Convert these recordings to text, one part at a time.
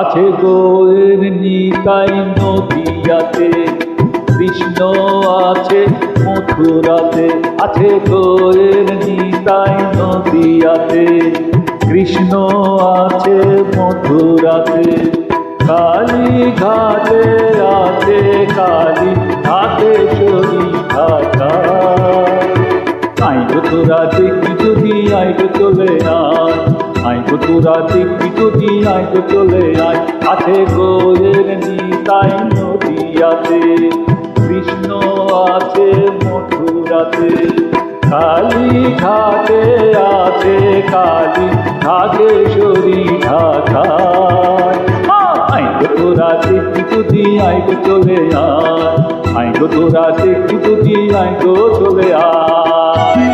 আছে গোয়ের নিতাই নদিয়াতে, কৃষ্ণ আছে মথুরাতে, আছে গোয়ের নিতাই নদিয়াতে, কৃষ্ণ আছে মথুরাতে। কালী ঘাটে আছে কালী ঘাটে চলি ঘাটা আইগো তোরা দেখি যদি চলে আয় আইগো তোরা যদি আইগো চলে আয়। আছে গোয়ের নিতাই নদিয়াতে। কৃষ্ণ আছে মথুরাতে কালী ঘাটে আছে কালী ঘাটেশ্বরী ঢাকায়। আইগো তোরা দেখি যদি আইগো চলে আয়। আইগো তোরা দেখি যদি চলে আয়।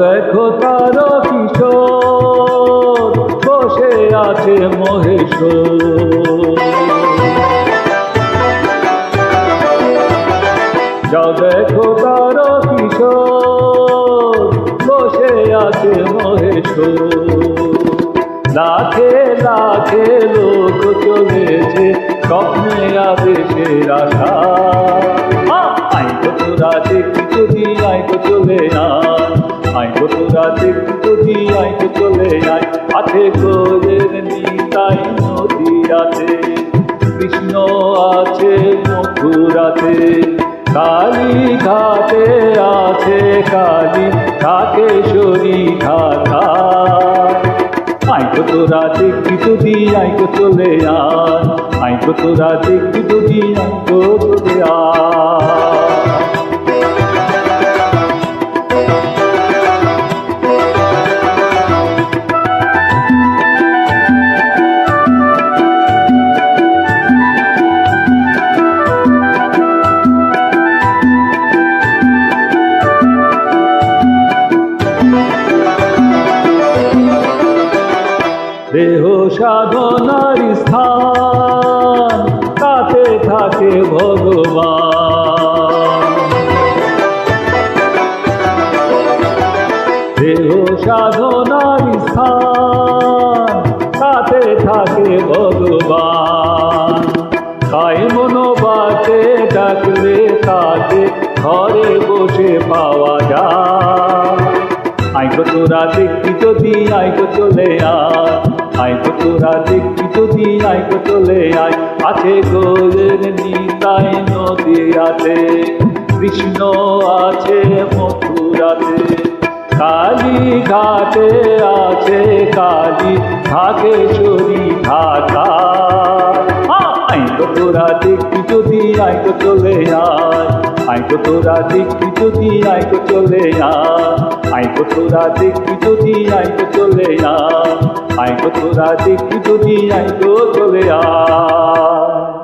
দেখো তার কিশোর, বসে আছে মহেশ্বর যা দেখো তার কিশোর, বসে আছে মহেশ্বর লাখে লাখে লোক চলেছে, স্বপ্নে আদেশের আশা আইগো তোরা দেখি যদি চলে আয় আছে গোয়ের নিতাই নদীরাতে কৃষ্ণ আছে মথুরাতে কালী ঘাটে আছে কালী ঢাকেশ্বরী ঢাকা আইগো তোরা দেখি যদি আইগো চলে আয় আইগো তোরা দেখি যদি আইগো চলে আয় দেহ সাধনার স্থান তাতে থাকে ভগবান। দেহ সাধনার স্থান তাতে থাকে ভগবান। তাই মনোবাতে ডাকলে তাকে ঘরে বসে পাওয়া যায়। আইগো তোরা দেখি যদি আইগো চলে আয়। আইগো তোরা দেখি যদি কত চলে আয়। আছে গোলের নিতাই নদী আছে কৃষ্ণ আছে মথুরাতে। কালী ঘাটে আছে কালী ঢাকেশ্বরী ঢাকা আইগো তোরা দেখি যদি আইগো চলে আয়। আইগো তোরা দেখি যদি আইগো চলে আয়। আইগো তোরা দেখি যদি আইগো চলে আয়। আইগো তোরা দেখি যদি আইগো চলে আয়।